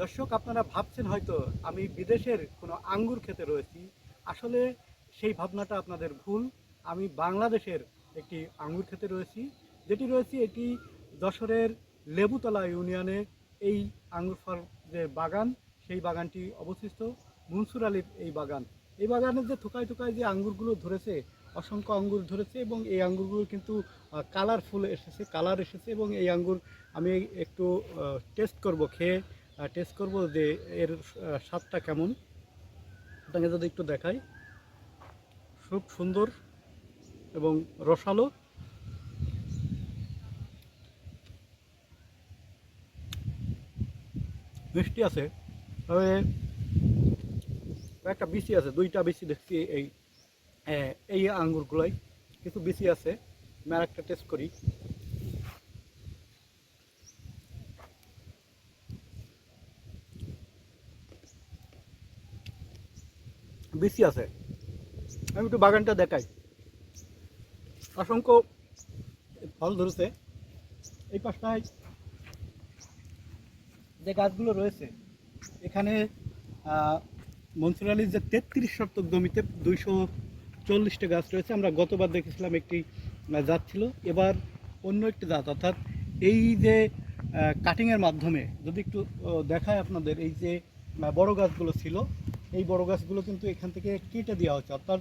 দর্শক, আপনারা ভাবছেন হয়তো আমি বিদেশের কোনো আঙ্গুর খেতে রয়েছি। আসলে সেই ভাবনাটা আপনাদের ভুল। আমি বাংলাদেশের একটি আঙ্গুর খেতে রয়েছি, যেটি রয়েছে এটি যশোরের লেবুতলা ইউনিয়নে। এই আঙ্গুর ফল যে বাগান, সেই বাগানটি অবস্থিত, মনসুর আলীর এই বাগান। এই বাগানে যে থোকায় থোকায় যে আঙ্গুরগুলো ধরেছে, অসংখ্য আঙ্গুর ধরেছে এবং এই আঙ্গুরগুলো কিন্তু কালারফুল এসেছে, কালার এসেছে এবং এই আঙ্গুর আমি একটু টেস্ট করব খেয়ে। টেস্ট করব যে এর স্বাদটা কেমন। আপনাকে যদি একটু দেখাই। খুব সুন্দর এবং রসালো। মিষ্টি আছে। তবে একটা বিচি আছে, দুইটা বিচি দেখছি এই এই আঙ্গুরগুলোই। কিছু বিচি আছে, আমি আর একটা টেস্ট করি। বিচি আছে। আমি একটু বাগানটা দেখাই। অসংখ্য ফল ধরেছে। এই পাশটায় যে গাছগুলো রয়েছে এখানে আহ, মনসুর আলীর যে তেত্রিশ শতক জমিতে দুইশো চল্লিশটা গাছ রয়েছে। আমরা গতবার দেখেছিলাম একটি জাত ছিল। এবার অন্য একটি জাত অর্থাৎ এই যে কাটিংয়ের মাধ্যমে যদি একটু দেখায় আপনাদের এই যে বড় গাছগুলো ছিল এই বড় গাছগুলো কিন্তু এখান থেকে কেটে দেওয়া হচ্ছে। অর্থাৎ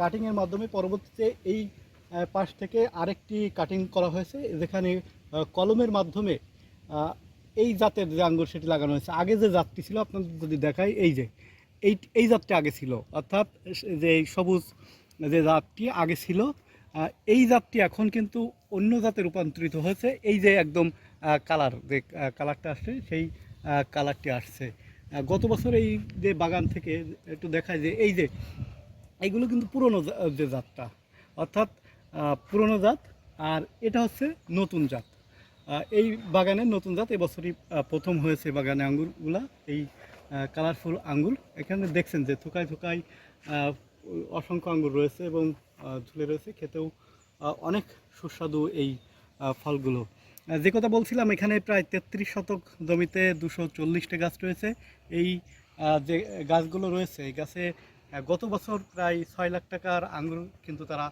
কাটিংয়ের মাধ্যমে পরবর্তীতে এই পাশ থেকে আরেকটি কাটিং করা হয়েছে, যেখানে কলমের মাধ্যমে এই জাতের যে আঙ্গুর সেটি লাগানো হয়েছে। আগে যে জাতটি ছিল, আপনাদের যদি দেখাই, এই যে, এই এই জাতটি আগে ছিল। অর্থাৎ যে সবুজ যে জাতটি আগে ছিল এই জাতটি এখন কিন্তু অন্য জাতে রূপান্তরিত হয়েছে। এই যে একদম কালার যে কালারটা আসছে, সেই কালারটি আসছে। গত বছর এই যে বাগান থেকে একটু দেখায় যে এই যে এইগুলো কিন্তু পুরনো যে জাতটা, অর্থাৎ পুরনো জাত, আর এটা হচ্ছে নতুন জাত। এই বাগানের নতুন জাত এবছরই প্রথম হয়েছে বাগানে আঙ্গুরগুলা, এই কালারফুল আঙ্গুর। এখানে দেখছেন যে থোকায় থোকায় অসংখ্য আঙ্গুর রয়েছে এবং ঝুলে রয়েছে। খেতেও অনেক সুস্বাদু এই ফলগুলো। যে কথা বলছিলাম, এখানে প্রায় তেত্রিশ শতক জমিতে দুশো চল্লিশটা গাছ রয়েছে। এই যে গাছগুলো রয়েছে, এই গাছে গত বছর প্রায় ছয় লাখ টাকার আঙুর কিন্তু তারা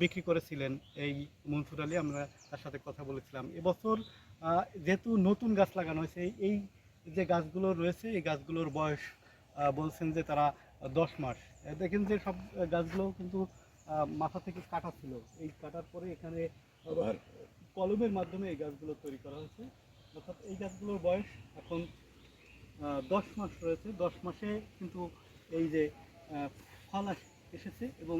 বিক্রি করেছিলেন। এই মনসুর আলী, আমরা তার সাথে কথা বলেছিলাম। এবছর যেহেতু নতুন গাছ লাগানো হয়েছে, এই যে গাছগুলো রয়েছে, এই গাছগুলোর বয়স বলছেন যে তারা দশ মাস। দেখেন যে সব গাছগুলো কিন্তু মাথা থেকে কাটা ছিল। এই কাটার পরে এখানে কলমের মাধ্যমে এই গাছগুলো তৈরি করা হয়েছে। অর্থাৎ এই গাছগুলোর বয়স এখন দশ মাস রয়েছে। দশ মাসে কিন্তু এই যে ফল এসেছে এবং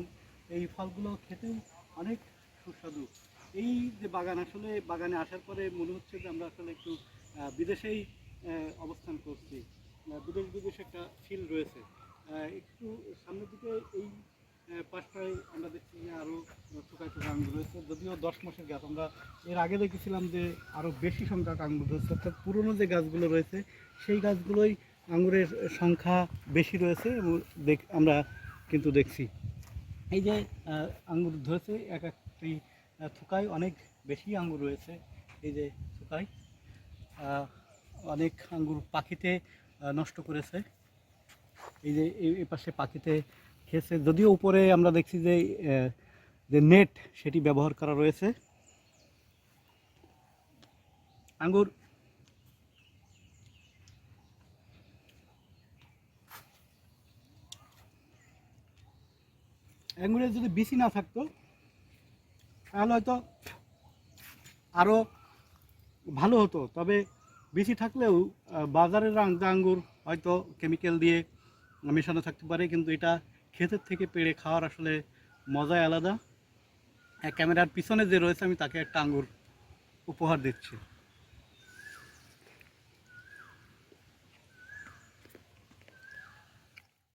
এই ফলগুলো খেতেও অনেক সুস্বাদু। এই যে বাগান, আসলে বাগানে আসার পরে মনে হচ্ছে যে আমরা আসলে একটু বিদেশেই অবস্থান করছি। বিদেশ বিদেশ একটা ফিল রয়েছে। একটু সামনের দিকে এই পাশটায় আমরা দেখছি যে আরও থোকা আঙ্গুর রয়েছে। যদিও দশ মাসের গাছ আমরা এর আগে দেখেছিলাম যে আরও বেশি সংখ্যক আঙ্গুর রয়েছে, অর্থাৎ পুরনো যে গাছগুলো রয়েছে, সেই গাছগুলোই আঙ্গুরের সংখ্যা বেশি রয়েছে এবং দেখ, আমরা কিন্তু দেখছি। এই যে আঙ্গুর ধরেছে, এক একটি থোকায় অনেক বেশি আঙ্গুর রয়েছে। এই যে থোকায় অনেক আঙ্গুর পাখিতে নষ্ট করেছে। এই যে এই পাশে পাখিতে খেয়েছে যদিও উপরে আমরা দেখছি যে যে নেট সেটি ব্যবহার করা রয়েছে। আঙ্গুর। আঙ্গুরের যদি বিচি না থাকতো, তাহলে হয়তো আরও ভালো হতো। তবে বেশি থাকলেও বাজারের আঙ্গুর হয়তো কেমিক্যাল দিয়ে মেশানো থাকতে পারে, কিন্তু এটা ক্ষেতের থেকে পেড়ে খাওয়ার আসলে মজাই আলাদা। ক্যামেরার পিছনে যে রয়েছে, আমি তাকে একটা আঙ্গুর উপহার দিচ্ছি।